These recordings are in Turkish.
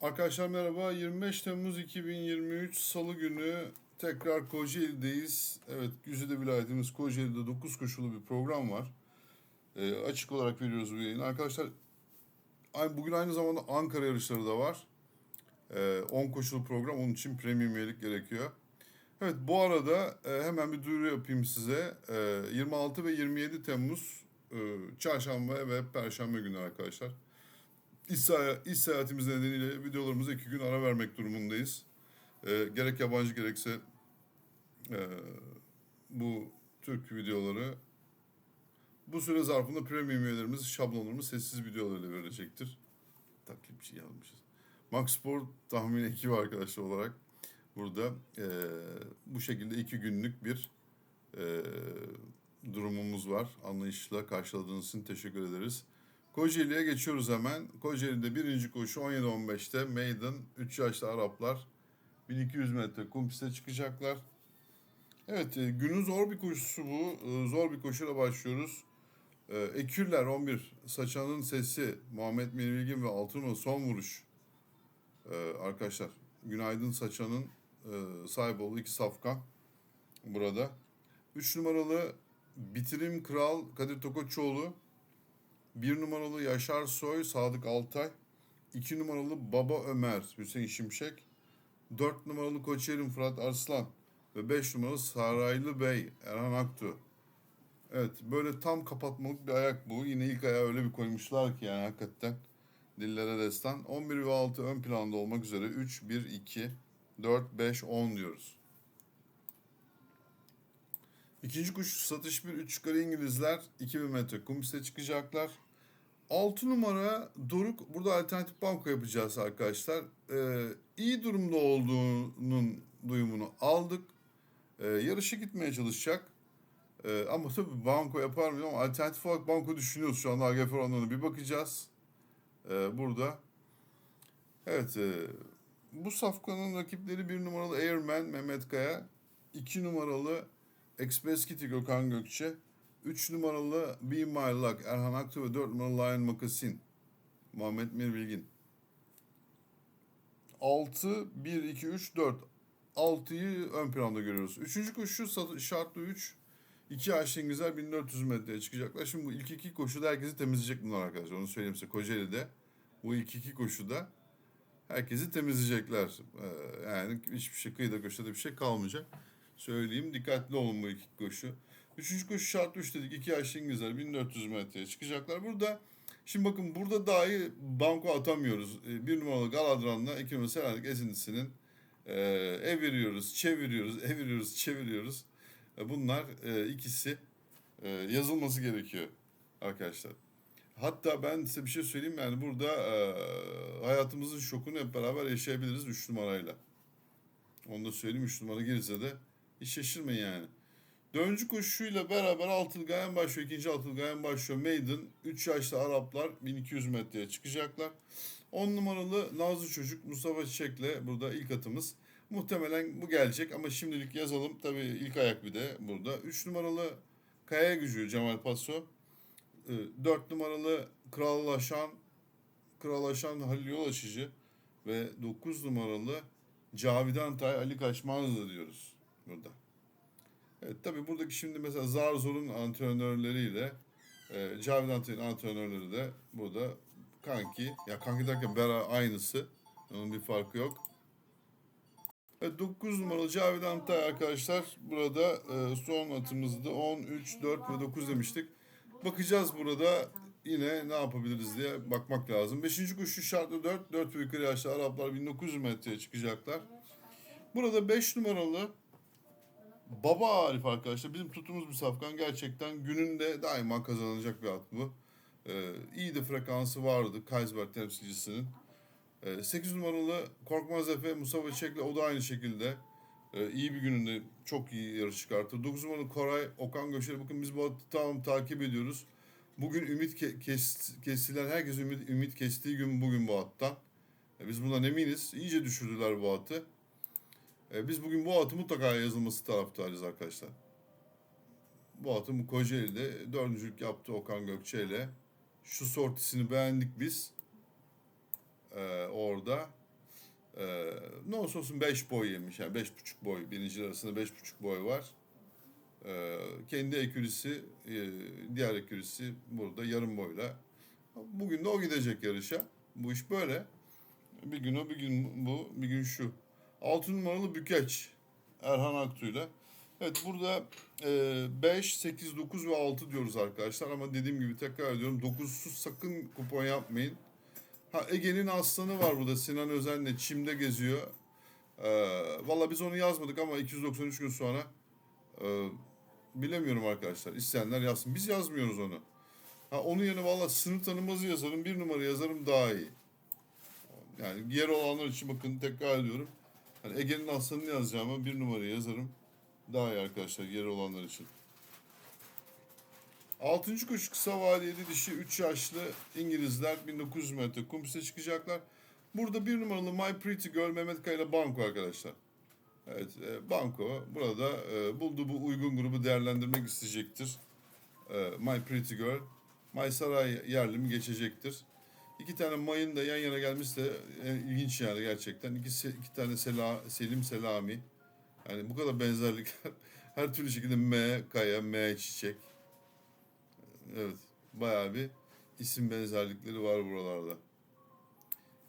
Arkadaşlar merhaba. 25 Temmuz 2023 Salı günü tekrar Kocaeli'deyiz. Evet, Güzide vilayetimiz Kocaeli'de 9 koşulu bir program var. Ee, açık olarak veriyoruz bu yayını. Arkadaşlar bugün aynı zamanda Ankara yarışları da var. Ee, 10 koşulu program. Onun için premium üyelik gerekiyor. Evet bu arada e, hemen bir duyuru yapayım size. E, 26 ve 27 Temmuz e, çarşamba ve perşembe günü arkadaşlar. İş, iş seyahatimiz nedeniyle videolarımıza iki gün ara vermek durumundayız. E, gerek yabancı gerekse e, bu Türk videoları bu süre zarfında premium üyelerimiz şablonlarımız sessiz videolarıyla verilecektir. Taklit bir şey yazmışız. Max Sport tahmin ekibi arkadaşlar olarak burada e, bu şekilde iki günlük bir e, durumumuz var. Anlayışla karşıladığınız için teşekkür ederiz. Kocaeli'ye geçiyoruz hemen. Kocaeli'de birinci koşu 17-15'te Maiden 3 yaşlı Araplar 1200 metre kum piste çıkacaklar. Evet e, günün zor bir koşusu bu. E, zor bir koşuyla başlıyoruz. E, Ekürler 11 Saçan'ın sesi Muhammed Menilgin ve Altınma son vuruş. Arkadaşlar Günaydın Saçan'ın sahip olduğu iki safkan burada. 3 numaralı Bitirim Kral Kadir Tokoçoğlu. 1 numaralı Yaşar Soy Sadık Altay. 2 numaralı Baba Ömer Hüseyin Şimşek. 4 numaralı Koçerim Fırat Arslan. Ve 5 numaralı Saraylı Bey Erhan Aktu. Evet böyle tam kapatmalık bir ayak bu. Yine ilk ayağı öyle bir koymuşlar ki yani hakikaten dillere destan. 11 ve 6 ön planda olmak üzere 3, 1, 2, 4, 5, 10 diyoruz. İkinci kuş satış bir 3 yukarı İngilizler 2000 metre kum piste çıkacaklar. 6 numara Doruk burada alternatif banko yapacağız arkadaşlar. Ee, iyi durumda olduğunun duyumunu aldık. Ee, yarışa gitmeye çalışacak. Ee, ama tabii banko yapar mı ama alternatif olarak banko düşünüyoruz şu anda AGF oranlarına bir bakacağız. Ee, burada. Evet e, bu safkanın rakipleri bir numaralı Airman Mehmet Kaya. 2 numaralı Express Kitty Gökhan Gökçe. 3 numaralı Be My Luck Erhan Aktu ve 4 numaralı Lion Makasin Muhammed Mir Bilgin. 6, 1, 2, 3, 4. 6'yı ön planda görüyoruz. Üçüncü koşu şartlı 3. 2 Ayşen Güzel 1400 metreye çıkacaklar. Şimdi bu ilk iki koşuda herkesi temizleyecek bunlar arkadaşlar. Onu söyleyeyim size. Kocaeli'de bu ilk iki koşuda herkesi temizleyecekler. Ee, yani hiçbir şey kıyıda köşede bir şey kalmayacak. Söyleyeyim dikkatli olun bu iki koşu. Üçüncü koşu şart 3 dedik. 2 Ayşen Güzel 1400 metreye çıkacaklar. Burada şimdi bakın burada dahi banko atamıyoruz. Ee, Bir numaralı Galadran'la iki numaralı Selanik Esintisinin e, eviriyoruz, çeviriyoruz, eviriyoruz, çeviriyoruz. E, Bunlar e, ikisi e, yazılması gerekiyor arkadaşlar. Hatta ben size bir şey söyleyeyim yani burada e, hayatımızın şokunu hep beraber yaşayabiliriz 3 numarayla. Onu da söyleyeyim 3 numara gelirse de hiç şaşırmayın yani. Döncü koşuyla beraber Altılgayen başlıyor. ikinci Altılgayen başlıyor. Maiden 3 yaşlı Araplar 1200 metreye çıkacaklar. 10 numaralı Nazlı Çocuk Mustafa Çiçek'le burada ilk atımız. Muhtemelen bu gelecek ama şimdilik yazalım. Tabii ilk ayak bir de burada. 3 numaralı Kaya Gücü Cemal Paso. 4 numaralı Krallaşan Krallaşan Halil Yol Açıcı ve 9 numaralı Cavidan Tay Ali Kaçmazlı diyoruz burada. Evet tabii buradaki şimdi mesela Zar Zor'un antrenörleriyle e, Cavidan Tay'ın antrenörleri de burada kanki. Ya kanki derken bera aynısı. Onun bir farkı yok. Evet, 9 numaralı Cavidan Tay arkadaşlar burada e, son atımızda 10, 3, 4 ve 9 demiştik. Bakacağız burada yine ne yapabiliriz diye bakmak lazım. Beşinci koşu şartlı 4, 4 ve yukarı yaşlı Araplar 1900 metreye çıkacaklar. Burada 5 numaralı Baba Arif arkadaşlar bizim tuttuğumuz bir safkan gerçekten gününde daima kazanılacak bir at bu. Ee, iyi de frekansı vardı Kaysberg temsilcisinin. Ee, 8 numaralı Korkmaz Efe Mustafa Çek'le o da aynı şekilde ee, iyi bir gününde çok iyi yarış çıkarttı. 9 numaralı Koray Okan Göçer'e bakın biz bu atı tamam takip ediyoruz. Bugün ümit ke- kes, kestiler. Herkes ümit, ümit kestiği gün bugün bu attan. Ee, biz bundan eminiz. İyice düşürdüler bu atı. Ee, biz bugün bu atı mutlaka yazılması taraftarıyız arkadaşlar. Bu atın Kocaeli'de dördüncülük yaptı Okan Gökçe ile. Şu sortisini beğendik biz. Ee, orada. Ne olursa olsun 5 boy yemiş. Yani 5,5 boy. Birinciler arasında 5,5 boy var. Ee, kendi ekürisi, e, diğer ekürisi burada yarım boyla. Bugün de o gidecek yarışa. Bu iş böyle. Bir gün o, bir gün bu, bir gün şu. 6 numaralı Bükeç. Erhan Aktu'yla. Evet burada e, 5, 8, 9 ve 6 diyoruz arkadaşlar. Ama dediğim gibi tekrar ediyorum 9'suz sakın kupon yapmayın. Ha Ege'nin aslanı var burada Sinan Özen'le çimde geziyor. Ee, Valla biz onu yazmadık ama 293 gün sonra e, bilemiyorum arkadaşlar. İsteyenler yazsın. Biz yazmıyoruz onu. Ha onun yerine valla sınıf tanımazı yazarım. Bir numara yazarım daha iyi. Yani yer olanlar için bakın tekrar ediyorum. Hani Ege'nin aslanını yazacağıma bir numara yazarım. Daha iyi arkadaşlar yer olanlar için. Altıncı koşu kısa vadeli dişi 3 yaşlı İngilizler 1900 metre kum piste çıkacaklar. Burada bir numaralı My Pretty Girl Mehmet Kaya Banko arkadaşlar. Evet e, Banko burada e, bulduğu bu uygun grubu değerlendirmek isteyecektir. E, My Pretty Girl. My Saray yerli mi geçecektir. İki tane mayın da yan yana gelmişse e, ilginç yani gerçekten. İki, iki tane Sela, Selim Selami. Yani bu kadar benzerlikler. Her türlü şekilde M, Kaya, M, Çiçek. Evet. Bayağı bir isim benzerlikleri var buralarda.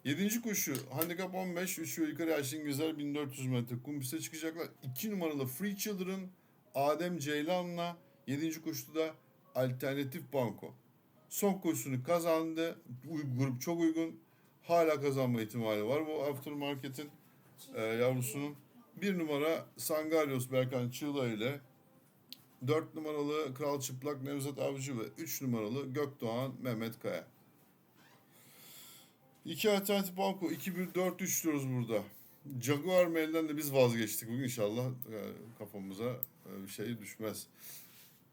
Yedinci koşu. Handikap 15. 3 ve yukarı yaşlı İngilizler 1400 metre. Kum piste çıkacaklar. 2 numaralı Free Children Adem Ceylan'la 7. koşuda da Alternatif Banko. Son koşusunu kazandı. Grup çok uygun. Hala kazanma ihtimali var bu aftermarket'in e, yavrusunun. Bir numara Sangarios Berkan Çığla ile 4 numaralı Kral Çıplak Nevzat Avcı ve 3 numaralı Gökdoğan Mehmet Kaya. İki alternatif banko 2-1-4-3 diyoruz burada. Jaguar Mail'den de biz vazgeçtik bugün inşallah e, kafamıza e, bir şey düşmez.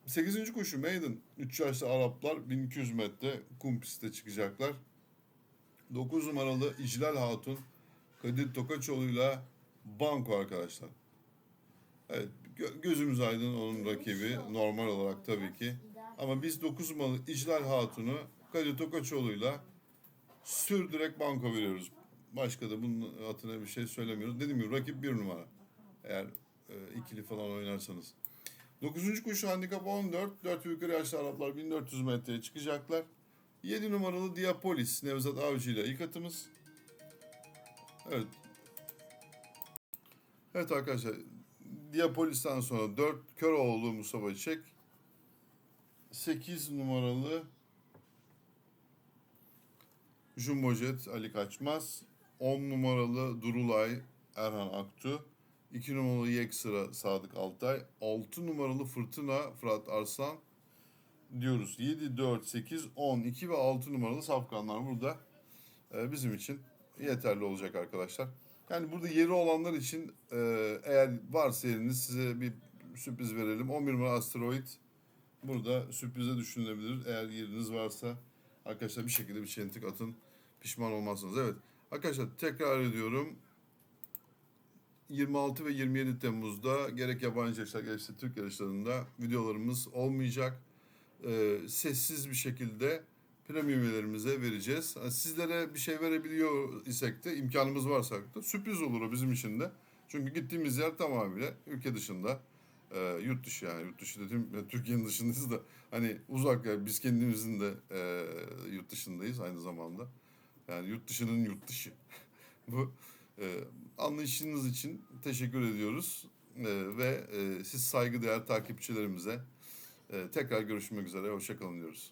8. koşu Maiden 3 yaşlı Araplar 1200 metre kum pistte çıkacaklar. 9 numaralı İclal Hatun Kadir Tokaçoğlu'yla banko arkadaşlar. Evet gö- gözümüz aydın onun rakibi normal olarak tabii ki. Ama biz 9 numaralı İclal Hatun'u Kadir Tokaçoğlu'yla sürdürek banko veriyoruz. Başka da bunun adına bir şey söylemiyoruz. Dediğim gibi rakip bir numara. Eğer e, ikili falan oynarsanız. 9. koşu handikap 14. 4 ve yukarı yaşlı Araplar 1400 metreye çıkacaklar. 7 numaralı Diapolis Nevzat Avcı ile ilk atımız. Evet. Evet arkadaşlar. Diapolis'ten sonra 4 Köroğlu Mustafa Çek. 8 numaralı Jumbo Jet Ali Kaçmaz. 10 numaralı Durulay Erhan Aktu. 2 numaralı Yeksıra Sadık Altay. 6 numaralı Fırtına Fırat Arslan diyoruz. 7, 4, 8, 10, 2 ve 6 numaralı safkanlar burada e, bizim için yeterli olacak arkadaşlar. Yani burada yeri olanlar için e, eğer varsa yeriniz size bir sürpriz verelim. 11 numara Asteroid burada sürprize düşünülebilir. Eğer yeriniz varsa arkadaşlar bir şekilde bir çentik atın. Pişman olmazsınız. Evet. Arkadaşlar tekrar ediyorum. 26 ve 27 Temmuz'da gerek yabancı yarışlar gerekse Türk yarışlarında videolarımız olmayacak. Ee, sessiz bir şekilde premium üyelerimize vereceğiz. Yani sizlere bir şey verebiliyor isek de imkanımız varsa da sürpriz olur o bizim için de. Çünkü gittiğimiz yer tamamıyla ülke dışında. Ee, yurt dışı yani yurt dışı dedim ya, Türkiye'nin dışındayız da hani uzak yani biz kendimizin de e, yurt dışındayız aynı zamanda. Yani yurt dışının yurt dışı. Bu e, anlayışınız için teşekkür ediyoruz. E, ve e, siz saygıdeğer takipçilerimize e, tekrar görüşmek üzere. Hoşçakalın diyoruz.